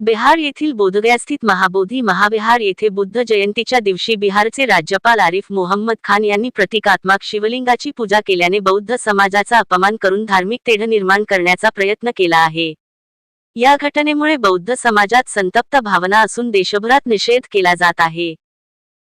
बिहार येथील बोधगयास्थित महाबोधी महाविहार येथे बुद्ध जयंतीच्या दिवशी बिहारचे राज्यपाल आरिफ मोहम्मद खान यांनी प्रतिकात्मक शिवलिंगाची पूजा केल्याने बौद्ध समाजाचा अपमान करून धार्मिक तेढ निर्माण करण्याचा प्रयत्न केला आहे. या घटनेमुळे बौद्ध समाजात संतप्त भावना असून देशभरात निषेध केला जात आहे.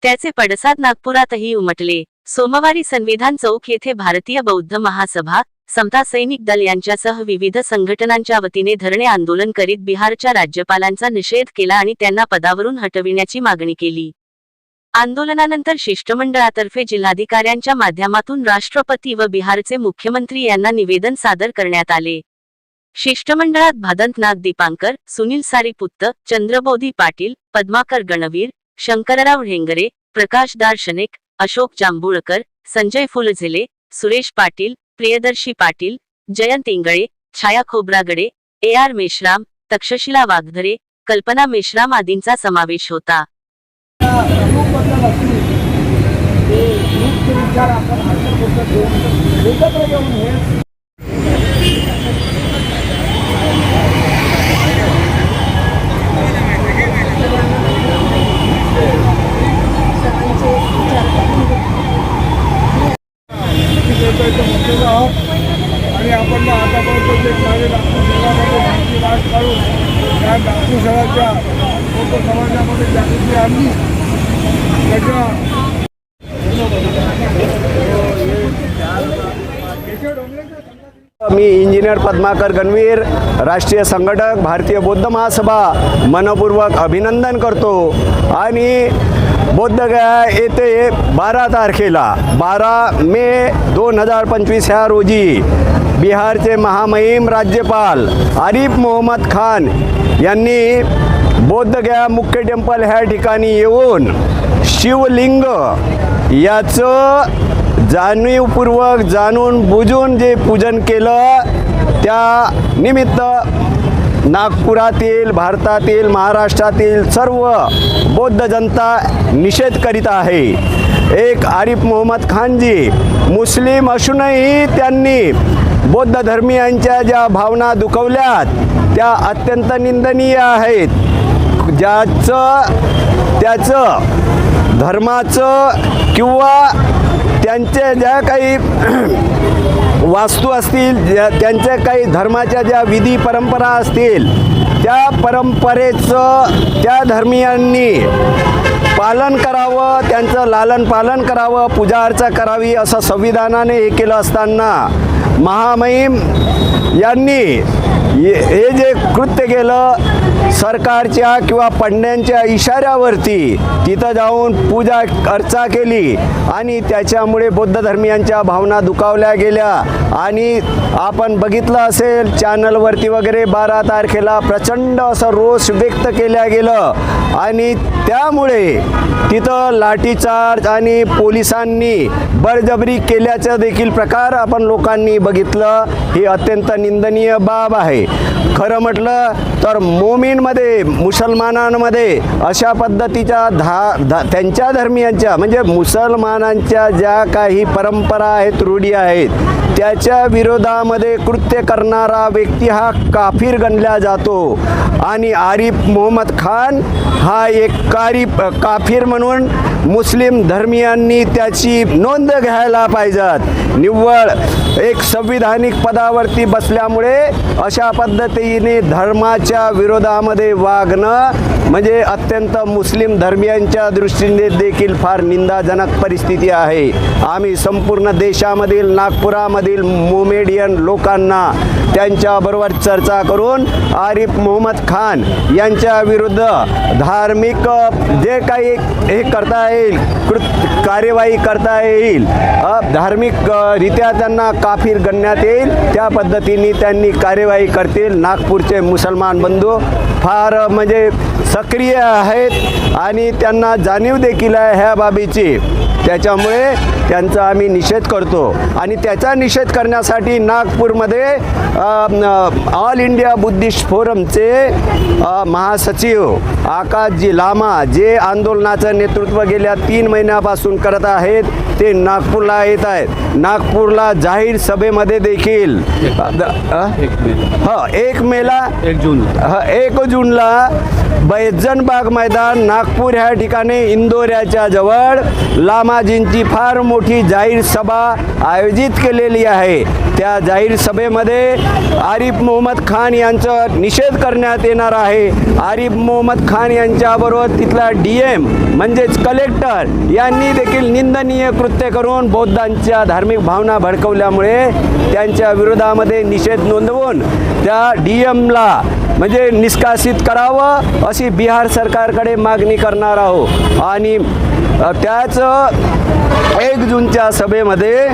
त्याचे पडसाद नागपुरातही उमटले. सोमवारी संविधान चौक येथे भारतीय बौद्ध महासभा समता सैनिक दल यांच्यासह विविध संघटनांच्या वतीने धरणे आंदोलन करीत बिहारच्या राज्यपालांचा निषेध केला आणि त्यांना पदावरून हटविण्याची मागणी केली. आंदोलनानंतर शिष्टमंडळातर्फे जिल्हाधिकाऱ्यांच्या माध्यमातून राष्ट्रपती व बिहारचे मुख्यमंत्री यांना निवेदन सादर करण्यात आले. शिष्टमंडळात भादंतनाथ दीपांकर सुनील सारीपुत्त चंद्रबोधी पाटील पद्माकर गणवीर शंकरराव ढेंगरे प्रकाश दार्शनिक अशोक जांभूळकर संजय फुलझिले सुरेश पाटील प्रियदर्शी पाटील जयंत इंगळे छाया खोब्रागडे ए आर मेश्राम तक्षशिला वाघधरे कल्पना मेश्राम आदींचा समावेश होता. विचार आपण घेऊन एकत्र येऊन हे देशाचं म्हटलेलं आहोत आणि आपण ना आतापर्यंत जे कार्य नागपूर शहरामध्ये माहिती राज काढून त्या नागपूर शहराच्या समाजामध्ये जागृती आणली. त्याच्या मी इंजिनियर पद्माकर गणवीर राष्ट्रीय संघटक भारतीय बौद्ध महासभा मनपूर्वक अभिनंदन करतो. आणि बोधगया येथे बारा तारखेला. बारा मे दोन हजार पंचवीस ह्या रोजी बिहारचे महामहिम राज्यपाल आरिफ मोहम्मद खान यांनी बोधगया मुख्य टेम्पल ह्या ठिकाणी येऊन शिवलिंग याचं जाणीवपूर्वक जाणून बुजून जे पूजन केलं त्या निमित्त नागपुरातील भारतातील महाराष्ट्रातील सर्व बौद्ध जनता निषेध करीत आहे. एक आरिफ मोहम्मद खानजी मुस्लिम असूनही त्यांनी बौद्ध धर्मियांच्या ज्या भावना दुखवल्यात त्या अत्यंत निंदनीय आहेत. ज्याचं त्याचं धर्माचं किंवा त्यांचे ज्या काही वास्तू असतील ज्या त्यांच्या काही धर्माच्या ज्या विधी परंपरा असतील त्या परंपरेचं त्या धर्मियांनी पालन करावं त्यांचं लालन पालन करावं पूजा अर्चा करावी असं संविधानाने हे केलं असताना महामहिम यांनी हे जे कृत्य केलं सरकारच्या किंवा पंड्यांच्या इशाऱ्यावरती तिथं जाऊन पूजा अर्चा केली आणि त्याच्यामुळे बौद्ध धर्मियांच्या भावना दुखावल्या गेल्या. आणि आपण बघितलं असेल चॅनलवरती वगैरे बारा तारखेला प्रचंड असं रोष व्यक्त केल्या गेलं. आणि त्यामुळे तिथं लाठीचार्ज आणि पोलिसांनी बळजबरी केल्याचं देखील प्रकार आपण लोकांनी बघितलं. ही अत्यंत निंदनीय बाब आहे. खरं म्हटलं तर मोमीन मोमीनमध्ये मुसलमानांमध्ये अशा पद्धतीच्या धा धा त्यांच्या धर्मियांच्या म्हणजे मुसलमानांच्या ज्या काही परंपरा आहेत रूढी आहेत त्याच्या विरोधामध्ये कृत्य करणारा व्यक्ती हा काफीर गणला जातो. आणि आरिफ मोहम्मद खान हा एक कारी काफीर म्हणून मुस्लिम धर्मियांनी त्याची नोंद घ्यायला पाहिजेत. निव्वळ एक संविधानिक पदावरती बसल्यामुळे अशा पद्धतीने धर्माच्या विरोधामध्ये वागणं म्हणजे अत्यंत मुस्लिम धर्मियांच्या दृष्टीने देखील फार निंदाजनक परिस्थिती आहे. आम्ही संपूर्ण देशामधील नागपुरामधील मोमेडियन लोकांना त्यांच्याबरोबर चर्चा करून आरिफ मोहम्मद खान यांच्या विरुद्ध धार्मिक जे काही हे करता येईल कृत कार्यवाही करता येईल धार्मिकरित्या धार्मिक रित्या त्यांना काफीर गणण्यात येईल त्या पद्धतीने त्यांनी कार्यवाही करतील. नागपूरचे मुसलमान बंधू फार म्हणजे सक्रिय आहेत आणि त्यांना जाणीव देखील आहे ह्या बाबीची. त्याच्यामुळे त्यांचा आम्ही निषेध करतो. आणि त्याचा निषेध करण्यासाठी नागपूरमध्ये ऑल इंडिया बुद्धिस्ट फोरमचे महासचिव आकाशजी लामा जे आंदोलनाचं नेतृत्व गेल्या तीन महिन्यापासून करत आहेत ते नागपूरला येत आहेत. नागपूरला जाहीर सभेमध्ये देखील ह एक मेला एक जून ह, एक जूनला बैजनबाग मैदान नागपूर ह्या ठिकाणी इंदोऱ्याच्या जवळ लामाजींची फार मोठी जाहीर सभा आयोजित केलेली आहे. त्या जाहीर सभेमध्ये आरिफ मोहम्मद खान यांचं निषेध करण्यात येणार आहे. आरिफ मोहम्मद खान यांच्याबरोबर तिथला डी एम म्हणजेच कलेक्टर यांनी देखील निंदनीय कृत्य करून बौद्धांच्या धार्मिक भावना भडकवल्यामुळे त्यांच्या विरोधामध्ये निषेध नोंदवून त्या डी एमला म्हणजे निष्कासित करावं अशी बिहार सरकारकडे मागणी करणार आहोत. आणि त्याच एक जूनच्या सभेमध्ये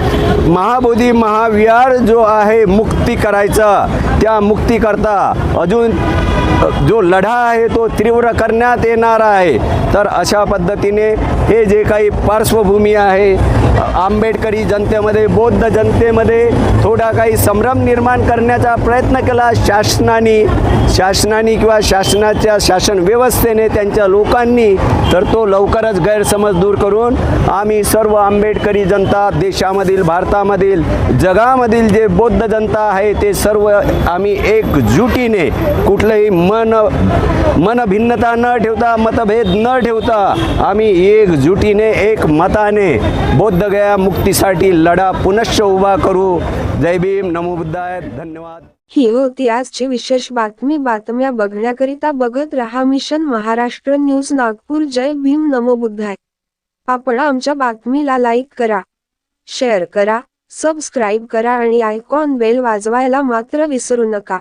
महाबोधी महाविहार जो आहे मुक्ती करायचा त्या मुक्तीकरता अजून जो लढा आहे तो तीव्र करण्यात येणार आहे. तर अशा पद्धतीने हे जे काही पार्श्वभूमी आहे आंबेडकरी जनतेमध्ये बौद्ध जनतेमध्ये थोडा काही संभ्रम निर्माण करण्याचा प्रयत्न केला शासनाने. शासनाने किंवा शासनाच्या शासन व्यवस्थेने त्यांच्या लोकांनी तर तो लवकरच गैरसमज दूर करून आम्ही सर्व आंबेडकरी जनता देशामधील भारतामधील जगामधील जे बौद्ध जनता आहे ते सर्व आम्ही एकजुटीने कुठलंही मन मनभिन्नता न ठेवता मतभेद न ठेवता आम्ही एकजुटीने एक मताने बौद्धगया मुक्तीसाठी लढा पुनश्च उभा करू. जय भीम. नमो बुद्धाय. धन्यवाद. ही होती आजची विशेष बातमी. बातम्या बघण्याकरिता बघत रहा मिशन महाराष्ट्र न्यूज नागपूर. जय भीम. नमो बुद्धाय. आपण आमच्या बातमीला लाईक करा. शेअर करा सबस्क्राईब करा आणि आयकॉन बेल वाजवायला मात्र विसरू नका.